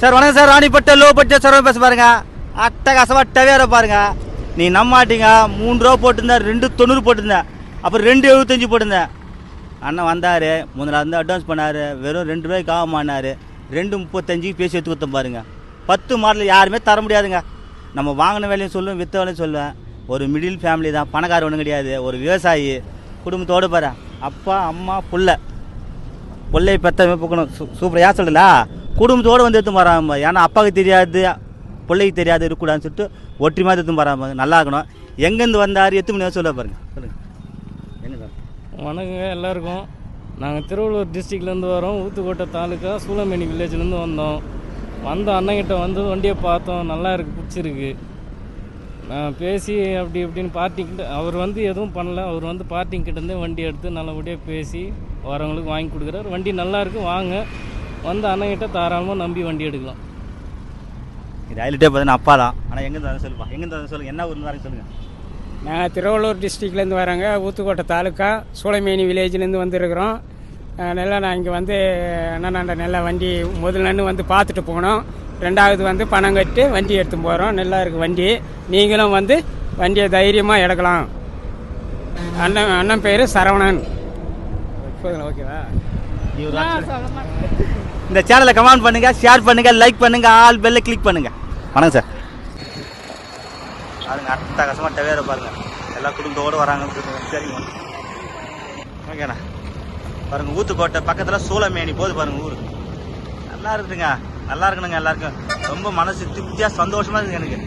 Sir வணக்கம் sir. ராணிப்பட்ட low budget sir பேச பாருங்க. அட்டகாசமா டவேர பாருங்க. நீ நம்மாட்டிங்க மூணு ரூபா போட்டிருந்தேன் ரெண்டு தொண்ணூறு போட்டிருந்தேன். அப்புறம் ரெண்டு எழுபத்தஞ்சு போட்டிருந்தேன். அண்ணன் வந்தார். முதல்ல வந்து அட்வான்ஸ் பண்ணார். வெறும் ரெண்டு ரூபாய்க்கு ஆகமானார் ரெண்டு முப்பத்தஞ்சுக்கு பேசி எடுத்து கொடுத்தோம் பாருங்க. பத்து மாடல் யாருமே தர முடியாதுங்க. நம்ம வாங்கின வேலையும் சொல்லுவேன் வித்த வேலையும் சொல்லுவேன். ஒரு மிடில் ஃபேமிலி தான். பணக்கார ஒன்றும் கிடையாது. ஒரு விவசாயி. குடும்பத்தோடு பாரு அப்பா அம்மா புள்ள. பிள்ளை பெற்ற போக்கணும். சூப்பராக சூப்பர் ஏன் சொல்லல குடும்பத்தோடு வந்து எடுத்து வராம ஏன்னா அப்பாவுக்கு தெரியாது பிள்ளைக்கு தெரியாது இருக்கக்கூடாதுன்னு சொல்லிட்டு ஒற்றுமையாக எடுத்து வராம நல்லா இருக்கணும். எங்கேருந்து வந்தார் எத்தனை மணி சொல்ல பாருங்க. சொல்லுங்க. எங்க வணக்கங்க எல்லாருக்கும். நாங்கள் திருவள்ளூர் டிஸ்ட்ரிக்ட்லேருந்து வரோம். ஊத்துக்கோட்டை தாலுக்கா சூளமேனி வில்லேஜ்லேருந்து வந்தோம். வந்த அண்ணங்கிட்ட வந்து வண்டியை பார்த்தோம். நல்லா இருக்குது பிடிச்சிருக்கு. நான் பேசி அப்படி இப்படின்னு பார்ட்டிங்கிட்ட அவர் வந்து எதுவும் பண்ணல. அவர் வந்து பார்ட்டிங்கிட்டேருந்து வண்டி எடுத்து நல்லபடியாக பேசி வரவங்களுக்கு வாங்கி கொடுக்குறாரு. வண்டி நல்லாயிருக்கு வாங்க. வந்து அண்ணங்கிட்ட தாராளமாக நம்பி வண்டி எடுக்கலாம். இது ஹைலைட்டே பார்த்தீங்கன்னா அப்பா தான். ஆனால் எங்கேருந்து வரேன் சொல்லுப்பா. எங்கேருந்து வரேன் சொல்லுங்க. என்ன ஊர்னு வரேன் சொல்லுங்க. நாங்கள் திருவள்ளூர் டிஸ்ட்ரிக்ட்லேருந்து வரோங்க. ஊத்துக்கோட்டை தாலுக்கா சூளைமேனி வில்லேஜ்லேருந்து வந்திருக்கிறோம். நல்லா நான் இங்கே வந்து அண்ணனாண்ட நல்ல வண்டி முதல்ல வந்து பார்த்துட்டு போனோம். ரெண்டாவது வந்து பணம் கட்டி வண்டி எடுத்து போகிறோம் நல்லா இருக்குது வண்டி. நீங்களும் வந்து வண்டியை தைரியமாக எடுக்கலாம். அண்ணன் அண்ணன் பேர் சரவணன். போதுங்களா, ஓகேவா? இந்த சேனலை கமெண்ட் பண்ணுங்க ஷேர் பண்ணுங்க லைக் பண்ணுங்க ஆல் பெல்ல கிளிக் பண்ணுங்க. வணக்கம் சார் பாருங்க அட்ட கசமாக டவேர பாருங்க. எல்லா குடும்பத்தோடு வராங்க சரிங்க ஓகேண்ணா. பாருங்க ஊத்துக்கோட்டை பக்கத்தில் சூளமேனி போது பாருங்க ஊர். நல்லா இருக்குதுங்க. நல்லா இருக்கணுங்க எல்லாருக்கும். ரொம்ப மனசு திருப்தியாக சந்தோஷமா இருக்குங்க எனக்கு.